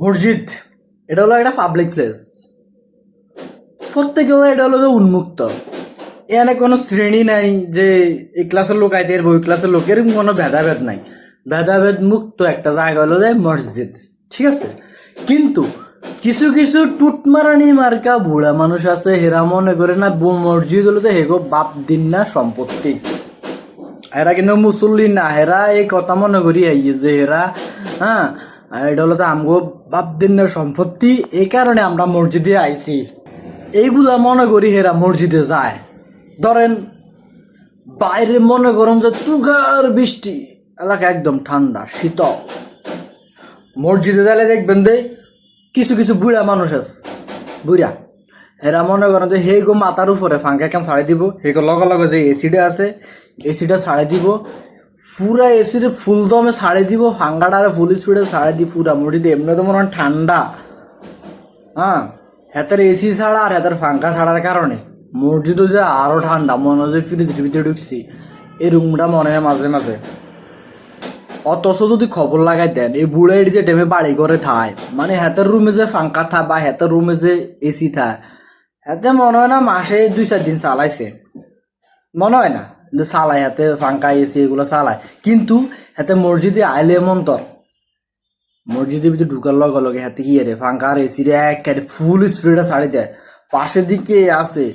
মসজিদ এটা হলো একটা পাবলিক প্লেস প্রত্যেকে এটা হলো যে উন্মুক্ত। এখানে কোনো শ্রেণি নাই যে এই ক্লাসের লোক আইতে পারবে, ওই ক্লাসের লোক। এরকম কোনো ভেদাভেদ নাই। ভেদাভেদ মুক্ত একটা জায়গা হলো যে মসজিদ। ঠিক আছে? কিন্তু কিছু কিছু টুটমারানি মার্কা বুড়া মানুষ আছে, হেরা মনে করে না মসজিদ হলো তো হেগো বাপ দিন না সম্পত্তি। এরা কিন্তু মুসল্লি না, হেরা এই কথা মনে করি যে হেরা হ্যাঁ এটা হলো তো আমগো বাপ দিনের সম্পত্তি, এই কারণে আমরা মসজিদে আইছি। এইগুলা মনে করি হেরা মসজিদে যায়। ধরেন, বাইরে মনে করেন যে তুষার বৃষ্টি, এলাকা একদম ঠান্ডা, শীতল। মসজিদে যাইলে দেখবেন দে কিছু কিছু বুড়া মানুষ আছে। বুড়া। এরা মনে করেন যে হে গো মাথার উপরে ফাঙ্কা কেন ছাড়ি দিব? হে গো লগে লগে যে এসিটা আছে এসিটা ছাড়ি দিব। পুরা এসিটা ফুল দমে ছাড়ি দিব ফাঙ্গাটারে ফুল স্পিডে ছাড়ি দিব পুরা। মসজিদে এমনি তো মনে হয় ঠান্ডা। হ্যাঁ? হাতের এসি ছাড়া আর হাতের ফাঙ্কা ছাড়ার কারণে। মসজিদও যে আরও ঠান্ডা, মনে হয় যে ফ্রিজের ভিতরে ঢুকছি। এই রুমটা মনে হয় মাঝে মাঝে। অথচ যদি খবর লাগাই দেন, এই বুড়াইট যে টেমে বাড়ি করে থায় মানে হাতের রুমে যে ফাঙ্কা থা বা হাতের রুমে যে এসি থা হেতে মনে হয় না মাসে দুই চার দিন চালাইছে। মনে হয় না? চালায় হাতে ফাঙ্কা এসি এগুলো চালায়। কিন্তু হাতে মসজিদে আইলে মন্তর। মসজিদের ভিতরে ঢুকার লগে লগে হাতে কি রে ফাঙ্কা আর এসি রে একেবারে ফুল স্পিডে ছাড়ি দেয়। পাশের দিকে আছে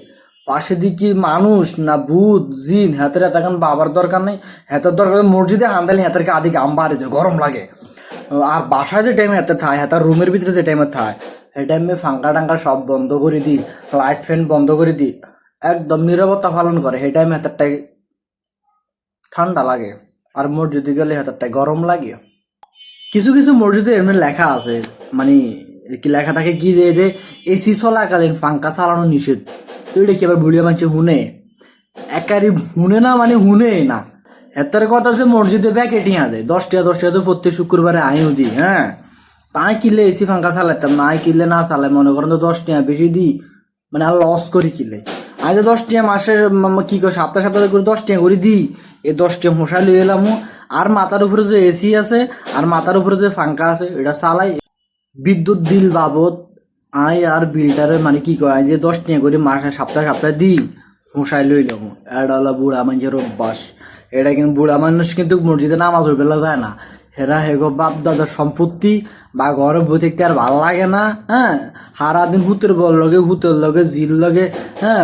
পাশের দিকে মানুষ না ভূত, জিন হাতের এখন বাবার দরকার নেই। হাতের দরকার মসজিদে আন্দালে হাতের আদি গাম বাড়ে যায়, গরম লাগে। আর বাসায় যে টাইমে হাতে থায় হাতের রুমের ভিতরে যে টাইমে থায়, সেই টাইমে ফাঙ্কা টাঙ্কা সব বন্ধ করে দিই লাইট ফ্যান বন্ধ করে দিই, একদম নিরাপত্তা পালন করে। সেই টাইমে হাতেরটাই ঠান্ডা লাগে। আর মসজিদে গেলে হাতেরটাই গরম লাগে। কিছু কিছু মসজিদে এমনি লেখা আছে। মানে কি লেখা থাকে কি যে যে এসি চলাকালীন পাঙ্খা চালানো নিষেধ। তো এটা কি আবার বুড়িয়া মানছে হুনে একারি হুনে না মানে হুনে না। এতের কথা আছে মসজিদে ব্যাকে টিয়া দেয় দশ টাকা দশ টাকা তো প্রত্যেক শুক্রবারে আইও দিই হ্যাঁ? তাই কিনলে এসি পাঙ্খা চালাতাম না কিনলে না চালাই। মনে করেন তো দশ টাকা বেশি দিই মানে আর লস করি কিনলে। আজ দশ টাকা মাসে কি করে সপ্তাহ সপ্তাহ করে দশ টাকা করে দিই। এই দশটি মশাই লিয়ে এলাম। আর মাথার উপরে যে এসি আছে, আর মাথার উপরে যে ফাঙ্কা আছে, এটা চালাই। বিদ্যুৎ বিল বাবদ আই আর বিলটারে মানে কি কয় যে দশ টাকা করে মাসে সপ্তাহে সপ্তাহে দিই, মশাই লই লইলাম এটা হলো বুড়া মানুষের অভ্যাস। এটা কিন্তু বুড়া মানুষ কিন্তু মসজিদে নামাজ বেলা যায় না। হেরা হেগো বাপ দাদার সম্পত্তি, বা ঘরে বই থাকতে আর ভালো লাগে না হ্যাঁ? হারা দিন হুতের বল লগে, হুতের লগে জির লগে হ্যাঁ?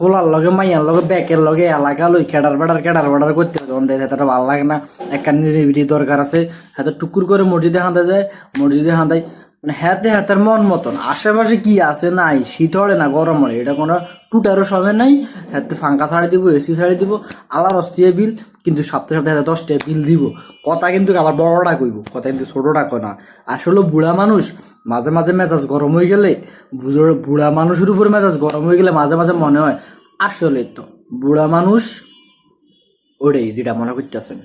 হোলার লগে, মাইয়ার লগে, ব্যাকের লগে, এলাকা লই খেডার বেড়ার কেডার বেড়ার করতে হবে দেয় ভালো লাগে না। একটা নিরিবিলি দরকার আছে। হাতে টুকুর করে মসজিদে হাঁদা যায়, মসজিদে হাঁদায় মানে হাতে হাতের মন মতন। আশেপাশে কি আছে? নাই। শীত হলে না, গরম হলে। এটা কোনো টুটারও সময় নাই। হাতে ফাঙ্কা ছাড়ি দিব, এসি ছাড়ি দিব, আলার অস্তিয়ে বিল, কিন্তু সপ্তাহে সপ্তাহে দশটা বিল দিব। কথা কিন্তু আবার বড়টা কইব, কথা কিন্তু ছোটটা কয় না। আসলে বুড়া মানুষ, মাঝে মাঝে মেজাজ গরম হয়ে গেলে বুড়া মানুষের উপর মেজাজ গরম হয়ে গেলে মাঝে মাঝে মনে হয়, আসলে তো বুড়া মানুষ ওটাই যেটা মনে করতেছেন।